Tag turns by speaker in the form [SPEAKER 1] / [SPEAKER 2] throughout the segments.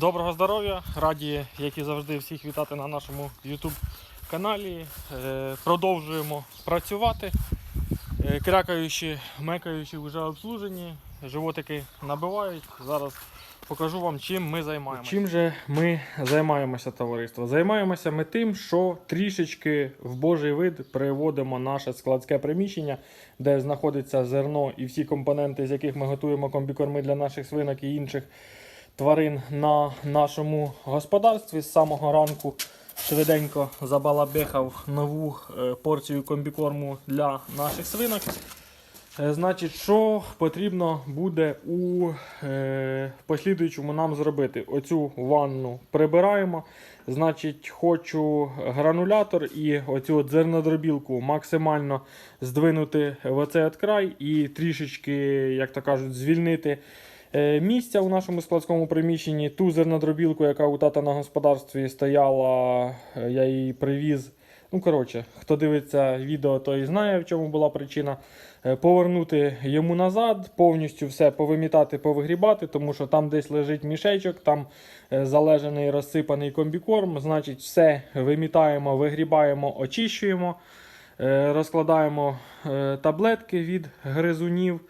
[SPEAKER 1] Доброго здоров'я! Раді, як і завжди, всіх вітати на нашому YouTube каналі. Е, Продовжуємо працювати. Е, Крякаючі, мекаючі вже обслужені, животики набивають. Зараз покажу вам, чим ми займаємося. Чим же ми займаємося, товариство? Займаємося ми тим, що трішечки в божий вид приводимо наше складське приміщення, де знаходиться зерно і всі компоненти, з яких ми готуємо комбікорми для наших свинок і інших тварин на нашому господарстві. З самого ранку швиденько забалабехав нову е, порцію комбікорму для наших свинок. Е, Значить, що потрібно буде у е, послідуючому нам зробити? Оцю ванну прибираємо. Значить, хочу гранулятор і оцю от зернодробілку максимально здвинути в оцей край і трішечки, як то кажуть, звільнити місця у нашому складському приміщенні. Ту зернодробілку, яка у тата на господарстві стояла, е, я її привіз. Ну, коротше, хто дивиться відео, той знає, в чому була причина. Е, Повернути йому назад, повністю все повимітати, повигрібати, тому що там десь лежить мішечок, там е, залежаний розсипаний комбікорм. Значить, все вимітаємо, вигрібаємо, очищуємо, е, розкладаємо е, таблетки від гризунів.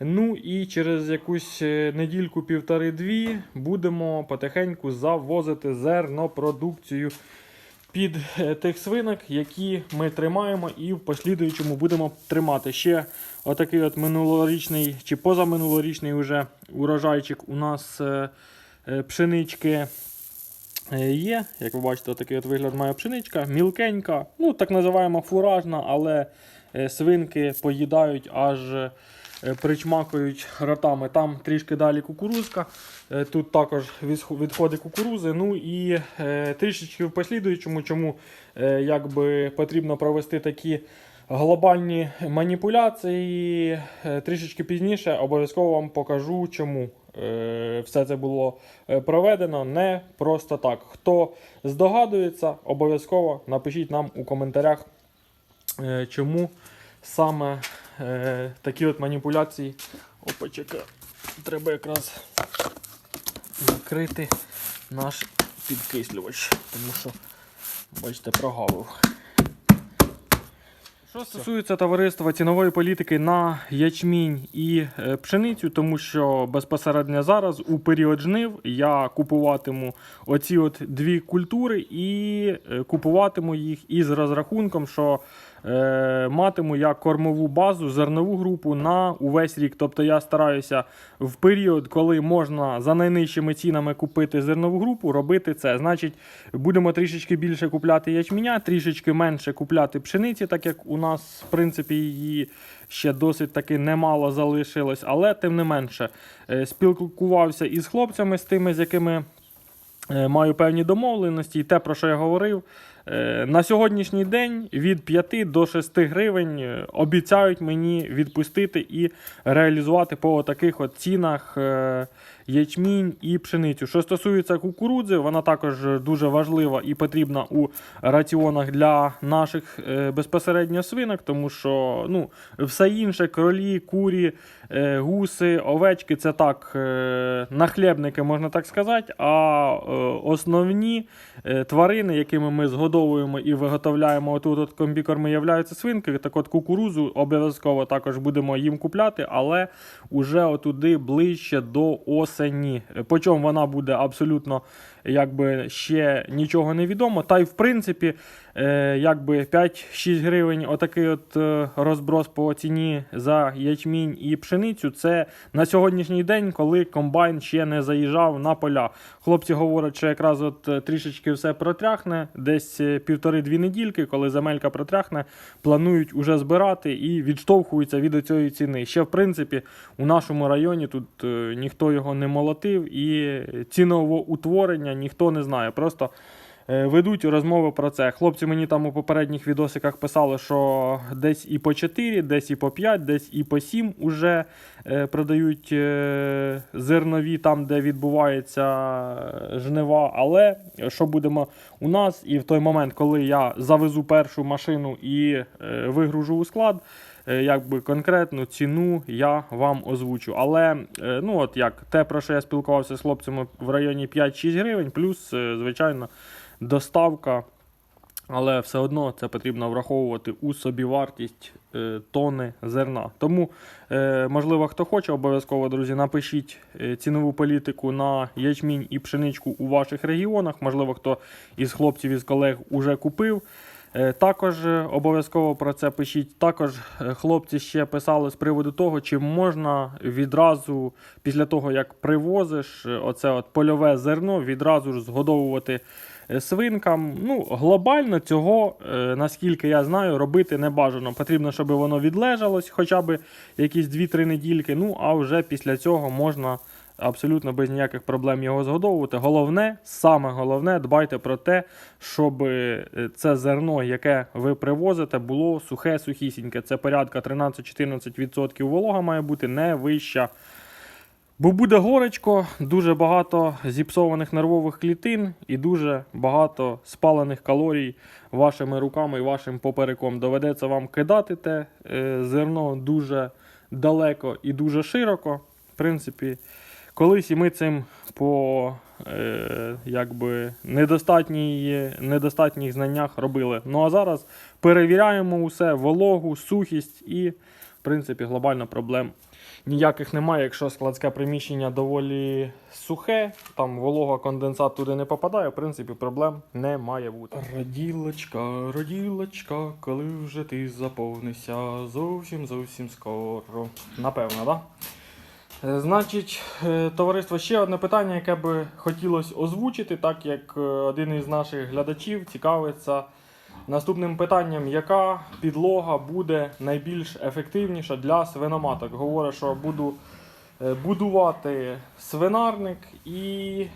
[SPEAKER 1] Ну і через якусь е, недільку, півтори-дві будемо потихеньку завозити зернопродукцію під е, тих свинок, які ми тримаємо, і в послідуючому будемо тримати. Ще отакий от минулорічний чи позаминулорічний уже урожайчик у нас е, пшенички є. Як ви бачите, такий от вигляд має пшеничка, мілкенька, ну так називаємо фуражна, але свинки поїдають аж. е, Причмакують ротами. Там трішки далі кукурузка. Е, Тут також відходи кукурузи. Ну і е, трішечки в послідуючому, чому е, якби потрібно провести такі глобальні маніпуляції. Е, трішечки пізніше обов'язково вам покажу, чому е, все це було е, проведено не просто так. Хто здогадується, обов'язково напишіть нам у коментарях, е, чому саме е, такі от маніпуляції. Опа, чекай, треба якраз закрити наш підкислювач, тому що, бачите, прогавив. Що стосується товариства цінової політики на ячмінь і е, пшеницю, тому що безпосередньо зараз у період жнив я купуватиму оці от дві культури і е, купуватиму їх із розрахунком, що е, матиму я кормову базу, зернову групу на увесь рік. Тобто я стараюся в період, коли можна за найнижчими цінами купити зернову групу, робити це. Значить, будемо трішечки більше купляти ячменя, трішечки менше купляти пшениці, так як у нас, в принципі, її ще досить таки немало залишилось. Але тим не менше, е, спілкувався із хлопцями, з тими, з якими е, маю певні домовленості, і те, про що я говорив. Е, На сьогоднішній день від 5 до 6 гривень е, обіцяють мені відпустити і реалізувати по таких от цінах е, ячмінь і пшеницю. Що стосується кукурудзи, вона також дуже важлива і потрібна у раціонах для наших безпосередньо свинок, тому що ну, все інше кролі, курі, гуси, овечки це так е, нахлебники, можна так сказати. А е, основні е, тварини, якими ми згодовуємо і виготовляємо отут от комбікорми, являються свинки. Так от кукурузу обов'язково також будемо їм купляти, але уже отуди ближче до осені. По чому вона буде абсолютно якби ще нічого не відомо. Та й в принципі, е, якби 5-6 гривень, отакий от е, розброс по ціні за ячмінь і пшеницю. Це на сьогоднішній день, коли комбайн ще не заїжджав на поля. Хлопці говорять, що якраз от е, трішечки все протряхне, десь півтори-дві недільки, коли земелька протряхне, планують уже збирати і відштовхуються від цієї ціни. Ще в принципі у нашому районі тут ніхто його не молотив і цінового утворення ніхто не знає. Просто е, ведуть розмови про це. Хлопці мені там у попередніх відосиках писали, що десь і по 4, десь і по 5, десь і по 7 уже е, продають е, зернові там, де відбувається жнива. Але що будемо у нас, і в той момент, коли я завезу першу машину і вигружу у склад. Е, якби конкретну ціну я вам озвучу. Але е, ну от як те, про що я спілкувався з хлопцями в районі 5-6 гривень, плюс, е, звичайно, доставка. Але все одно це потрібно враховувати у собівартість е, тони зерна. Тому, можливо, хто хоче, обов'язково, друзі, напишіть цінову політику на ячмінь і пшеничку у ваших регіонах. Можливо, хто із хлопців із колег уже купив. Е, Також е, обов'язково про це пишіть. Також е, хлопці ще писали з приводу того, чи можна відразу після того, як привозиш оце от польове зерно, відразу ж згодовувати свинкам. Ну, глобально цього, наскільки я знаю, робити не бажано. Потрібно, щоб воно відлежалось хоча б якісь 2-3 недільки. Ну, а вже після цього можна абсолютно без ніяких проблем його згодовувати. Головне, саме головне, дбайте про те, щоб е, це зерно, яке ви привозите, було сухе, сухісіньке. Це порядка 13-14% волога має бути не вища. Бо буде горечко, дуже багато зіпсованих нервових клітин і дуже багато спалених калорій вашими руками і вашим попереком. Доведеться вам кидати те е, зерно дуже далеко і дуже широко. В принципі, колись і ми цим по е, якби недостатніх знаннях робили. Ну а зараз перевіряємо усе, вологу, сухість і, в принципі, глобально проблем ніяких немає, якщо складське приміщення доволі сухе, там волога конденсат туди не попадає, в принципі, проблем не має бути. Раділочка, раділочка, коли вже ти заповнишся зовсім зовсім скоро. Напевно, так? Да? Е, Значить, е, товариство, ще одне питання, яке би хотілося озвучити, так як е, один із наших глядачів цікавиться наступним питанням, яка підлога буде найбільш ефективніша для свиноматок. Говорить, що буду будувати свинарник і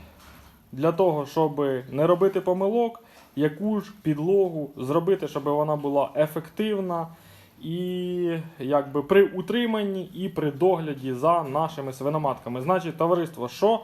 [SPEAKER 1] для того, щоб не робити помилок, яку ж підлогу зробити, щоб вона була ефективна і якби при утриманні і при догляді за нашими свиноматками. Значить, товариство, що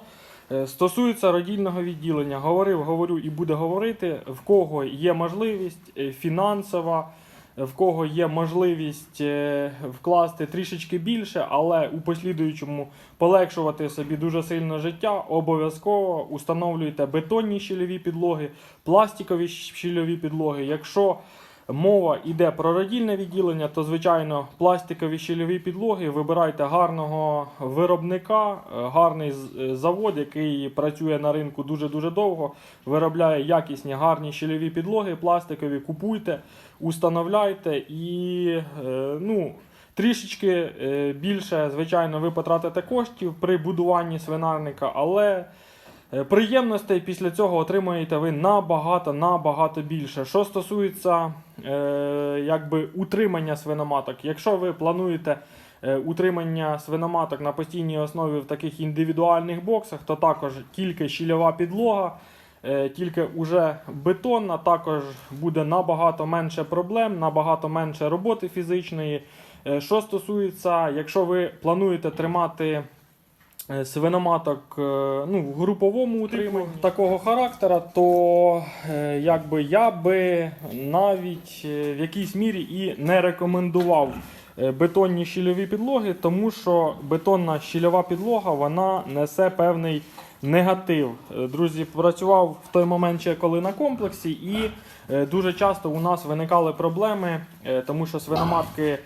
[SPEAKER 1] е, стосується родільного відділення, говорив, говорю і буде говорити, в кого є можливість е, фінансова. В кого є можливість е, вкласти трішечки більше, але у послідуючому полегшувати собі дуже сильно життя, обов'язково установлюйте бетонні щільові підлоги, пластикові щільові підлоги. Якщо мова йде про родільне відділення, то звичайно пластикові щільові підлоги. Вибирайте гарного виробника, е, гарний е, завод, який працює на ринку дуже дуже довго, виробляє якісні гарні щільові підлоги, пластикові. Купуйте, установляйте і е, ну. Трішечки більше, звичайно, ви потратите коштів при будуванні свинарника, але Приємностей після цього отримуєте ви набагато набагато більше. Що стосується е, якби утримання свиноматок, якщо ви плануєте е, утримання свиноматок на постійній основі в таких індивідуальних боксах, то також тільки щільова підлога, е, тільки уже бетонна, також буде набагато менше проблем, набагато менше роботи фізичної. Е, Що стосується, якщо ви плануєте тримати е, свиноматок е, ну, в груповому утриманні такого характера, то е, якби я би навіть е, в якійсь мірі і не рекомендував е, бетонні щільові підлоги, тому що бетонна щільова підлога вона несе певний негатив. Е, Друзі, працював в той момент ще коли на комплексі, і е, дуже часто у нас виникали проблеми, е, тому що свиноматки е,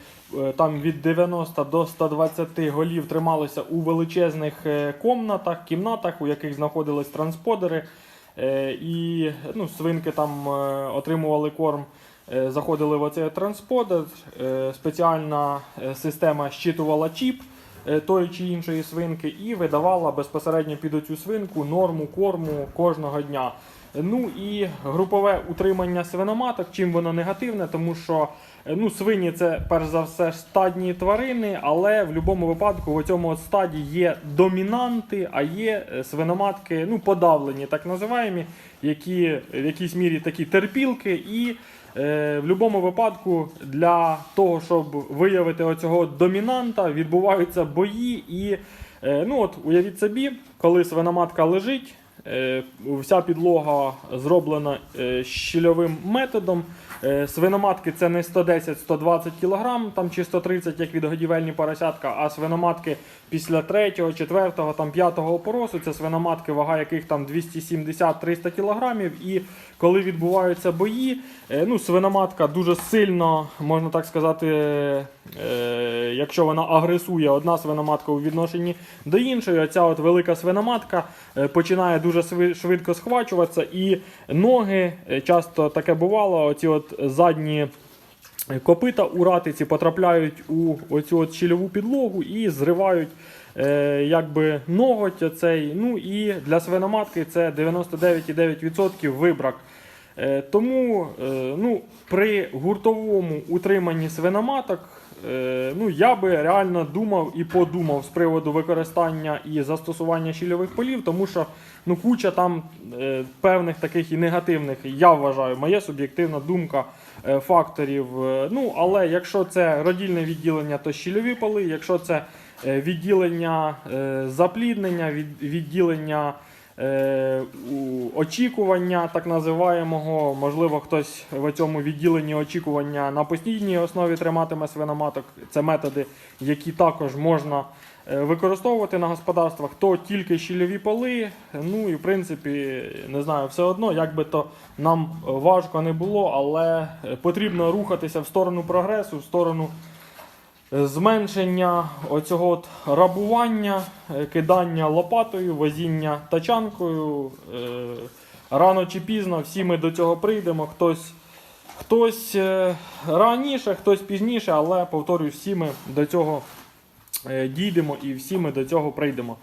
[SPEAKER 1] там від 90 до 120 голів трималися у величезних е, комнатах, кімнатах, у яких знаходились трансподери. Е, І ну, свинки там е, отримували корм, е, заходили в оцей трансподер. е, Спеціальна е, система щитувала чіп е, тої чи іншої свинки і видавала безпосередньо під оцю свинку норму корму кожного дня. Ну і групове утримання свиноматок, чим воно негативне, тому що е, ну, свині це перш за все стадні тварини, але в будь-якому випадку в цьому стаді є домінанти, а є е, свиноматки ну, подавлені, так називаємо, які в якійсь мірі такі терпілки. І е, в будь-якому випадку для того, щоб виявити оцього домінанта, відбуваються бої. І ну, от, уявіть собі, коли свиноматка лежить. Е, Вся підлога зроблена е, щільовим методом. Е, Свиноматки це не 110-120 кг, там чи 130, як від годівельні поросятка, а свиноматки після 3, 4, там 5 опоросу, це свиноматки, вага яких там 270-300 кг. І коли відбуваються бої, е, ну, свиноматка дуже сильно, можна так сказати, е, якщо вона агресує, одна свиноматка у відношенні до іншої, оця от велика свиноматка починає дуже швидко схвачуватися, і ноги часто таке бувало, оці от задні. Копита у ратиці потрапляють у оцю от щільову підлогу і зривають е, якби ноготь оцей. Ну і для свиноматки це 99,9% вибрак. Е, тому е, ну, при гуртовому утриманні свиноматок ну, я би реально думав і подумав з приводу використання і застосування щільових полів, тому що ну, куча там е, певних таких і негативних, я вважаю, моя суб'єктивна думка е, факторів. Е, Ну, але якщо це родільне відділення, то щільові поли, якщо це е, відділення е, запліднення, від, відділення е, очікування, так називаємого, можливо, хтось в цьому відділенні очікування на постійній основі триматиме свиноматок. Це методи, які також можна е, використовувати на господарствах, то тільки щільові поли. Ну і в принципі, не знаю, все одно, як би то нам важко не було, але е, потрібно рухатися в сторону прогресу, в сторону е, зменшення оцього от рабування, е, кидання лопатою, возіння тачанкою. Е, Рано чи пізно всі ми до цього прийдемо. Хтось, хтось е, раніше, хтось пізніше, але повторюю, всі ми до цього дійдемо і всі ми до цього прийдемо.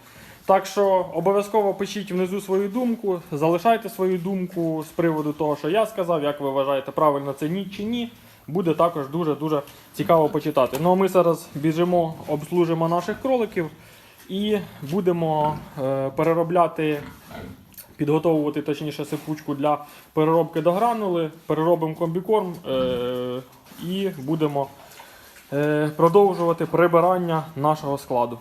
[SPEAKER 1] Так що обов'язково пишіть внизу свою думку, залишайте свою думку з приводу того, що я сказав, як ви вважаєте, правильно це ні чи ні. Буде також дуже-дуже цікаво почитати. Ну а ми зараз біжимо, обслужимо наших кроликів і будемо е, переробляти, підготовувати точніше сипучку для переробки до гранули, переробимо комбікорм е, і будемо е, продовжувати прибирання нашого складу.